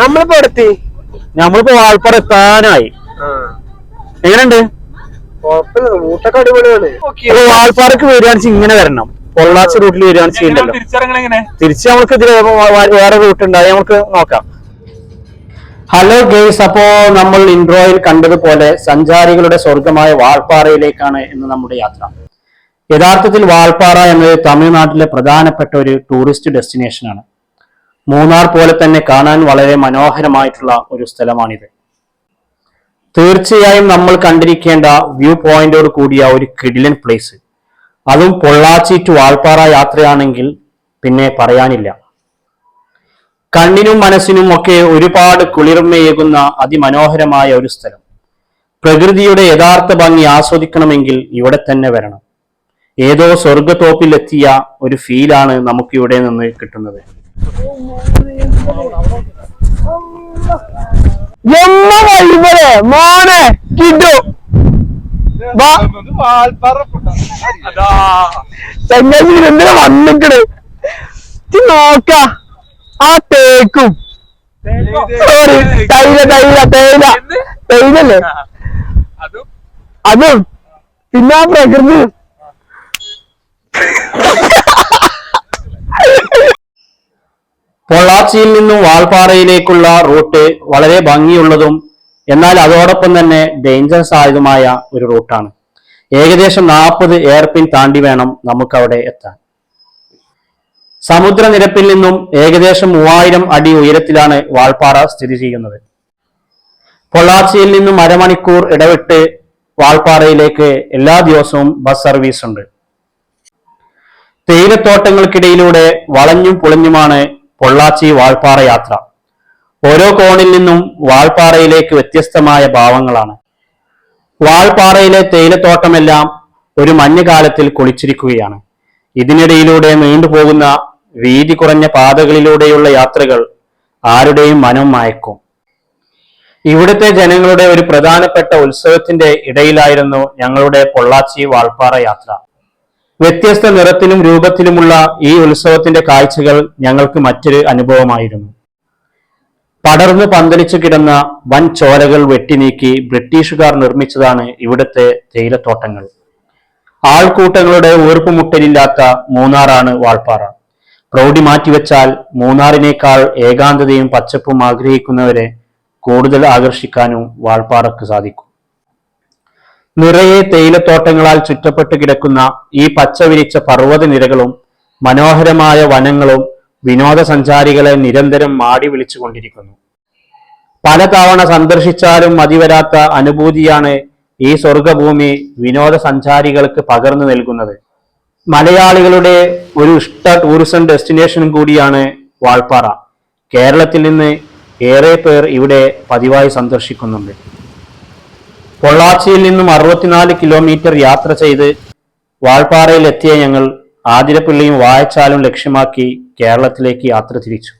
നമ്മളിപ്പോ എടുത്തി നമ്മളിപ്പോ വാൾപ്പാറ എത്താനായി. എങ്ങനെയുണ്ട്? റൂട്ടൊക്കെ അടിപൊളിയാണ്. വാൾപ്പാറക്ക് വരികയാണെന്ന് ഇങ്ങനെ വരണം. പൊള്ളാച്ചി റൂട്ടിൽ വരികയാണ് ചെയ്യണ്ടല്ലോ. തിരിച്ച് നമ്മൾക്ക് ഇതിൽ വേറെ റൂട്ട് ഉണ്ട് അത് നമുക്ക് നോക്കാം. ഹലോ ഗേസ് അപ്പോ നമ്മൾ ഇൻട്രോയിൽ കണ്ടതുപോലെ സഞ്ചാരികളുടെ സ്വർഗമായ വാൾപ്പാറയിലേക്കാണ് ഇന്ന് നമ്മുടെ യാത്ര. യഥാർത്ഥത്തിൽ വാൾപ്പാറ എന്നത് തമിഴ്നാട്ടിലെ പ്രധാനപ്പെട്ട ഒരു ടൂറിസ്റ്റ് ഡെസ്റ്റിനേഷനാണ്. മൂന്നാർ പോലെ തന്നെ കാണാൻ വളരെ മനോഹരമായിട്ടുള്ള ഒരു സ്ഥലമാണിത്. തീർച്ചയായും നമ്മൾ കണ്ടിരിക്കേണ്ട വ്യൂ പോയിന്റോട് കൂടിയ ഒരു കിടിലൻ പ്ലേസ് അതും പൊള്ളാച്ചി ടു ആൾപ്പാറ യാത്രയാണെങ്കിൽ പിന്നെ പറയാനില്ല. കണ്ണിനും മനസ്സിനും ഒക്കെ ഒരുപാട് കുളിർമയേകുന്ന അതിമനോഹരമായ ഒരു സ്ഥലം. പ്രകൃതിയുടെ യഥാർത്ഥ ഭംഗി ആസ്വദിക്കണമെങ്കിൽ ഇവിടെ തന്നെ വരണം. ഏതോ സ്വർഗത്തോപ്പിലെത്തിയ ഒരു ഫീലാണ് നമുക്കിവിടെ നിന്ന് കിട്ടുന്നത്. കഴിയുമ്പോഴേ മോനെ കിട്ടു എന്തിനാ വന്നിക്കണ്. നോക്ക. ആ തേക്കും. സോറി തൈല തൈല തേയില. തേയിലല്ലേ? അതും. അതും. പിന്നെ ആ പ്രകൃതി. പൊള്ളാച്ചിയിൽ നിന്നും വാൾപ്പാറയിലേക്കുള്ള റൂട്ട് വളരെ ഭംഗിയുള്ളതും എന്നാൽ അതോടൊപ്പം തന്നെ ഡേഞ്ചറസ് ആയതുമായ ഒരു റൂട്ടാണ്. ഏകദേശം നാൽപ്പത് എയർപിൻ താണ്ടി വേണം നമുക്ക് അവിടെ എത്താൻ. സമുദ്രനിരപ്പിൽ നിന്നും ഏകദേശം മൂവായിരം അടി ഉയരത്തിലാണ് വാൾപ്പാറ സ്ഥിതി ചെയ്യുന്നത്. പൊള്ളാച്ചിയിൽ നിന്നും അരമണിക്കൂർ ഇടവിട്ട് വാൾപ്പാറയിലേക്ക് എല്ലാ ദിവസവും ബസ് സർവീസ് ഉണ്ട്. തേയിലത്തോട്ടങ്ങൾക്കിടയിലൂടെ വളഞ്ഞും പൊളിഞ്ഞുമാണ് പൊള്ളാച്ചി വാൾപ്പാറ യാത്ര. ഓരോ കോണിൽ നിന്നും വാൾപ്പാറയിലേക്ക് വ്യത്യസ്തമായ ഭാവങ്ങളാണ്. വാൾപ്പാറയിലെ തേയിലത്തോട്ടമെല്ലാം ഒരു മഞ്ഞുകാലത്തിൽ കുളിച്ചിരിക്കുകയാണ്. ഇതിനിടയിലൂടെ നീണ്ടുപോകുന്ന വീതി കുറഞ്ഞ പാതകളിലൂടെയുള്ള യാത്രകൾ ആരുടെയും മനം മയക്കും. ഇവിടുത്തെ ജനങ്ങളുടെ ഒരു പ്രധാനപ്പെട്ട ഉത്സവത്തിന്റെ ഇടയിലായിരുന്നു ഞങ്ങളുടെ പൊള്ളാച്ചി വാൾപ്പാറ യാത്ര. വ്യത്യസ്ത നിറത്തിലും രൂപത്തിലുമുള്ള ഈ ഉത്സവത്തിന്റെ കാഴ്ചകൾ ഞങ്ങൾക്ക് മറ്റൊരു അനുഭവമായിരുന്നു. പടർന്നു പന്തലിച്ചു കിടന്ന വൻ ചോരകൾ വെട്ടിനീക്കി ബ്രിട്ടീഷുകാർ നിർമ്മിച്ചതാണ് ഇവിടുത്തെ തേയിലത്തോട്ടങ്ങൾ. ആൾക്കൂട്ടങ്ങളുടെ ഊർപ്പുമുട്ടലില്ലാത്ത മൂന്നാറാണ് വാൾപ്പാറ. പ്രൗഢി മാറ്റിവെച്ചാൽ മൂന്നാറിനേക്കാൾ ഏകാന്തതയും പച്ചപ്പും ആഗ്രഹിക്കുന്നവരെ കൂടുതൽ ആകർഷിക്കാനും വാൾപ്പാറക്ക് സാധിക്കും. നിറയെ തേയിലത്തോട്ടങ്ങളാൽ ചുറ്റപ്പെട്ട് കിടക്കുന്ന ഈ പച്ചവിരിച്ച പർവത നിരകളും മനോഹരമായ വനങ്ങളും വിനോദസഞ്ചാരികളെ നിരന്തരം മാടി വിളിച്ചുകൊണ്ടിരിക്കുന്നു. പലതവണ സന്ദർശിച്ചാലും മതിവരാത്ത അനുഭൂതിയാണ് ഈ സ്വർഗഭൂമി വിനോദസഞ്ചാരികൾക്ക് പകർന്നു നൽകുന്നത്. മലയാളികളുടെ ഒരു ഇഷ്ട ടൂറിസം ഡെസ്റ്റിനേഷനും കൂടിയാണ് വാൾപ്പാറ. കേരളത്തിൽ നിന്ന് ഏറെ പേർ ഇവിടെ പതിവായി സന്ദർശിക്കുന്നുണ്ട്. പൊള്ളാച്ചിയിൽ നിന്നും അറുപത്തിനാല് കിലോമീറ്റർ യാത്ര ചെയ്ത് വാൾപ്പാറയിൽ എത്തിയ ഞങ്ങൾ ആതിരപ്പള്ളിയും വായച്ചാലും ലക്ഷ്യമാക്കി കേരളത്തിലേക്ക് യാത്ര തിരിച്ചു.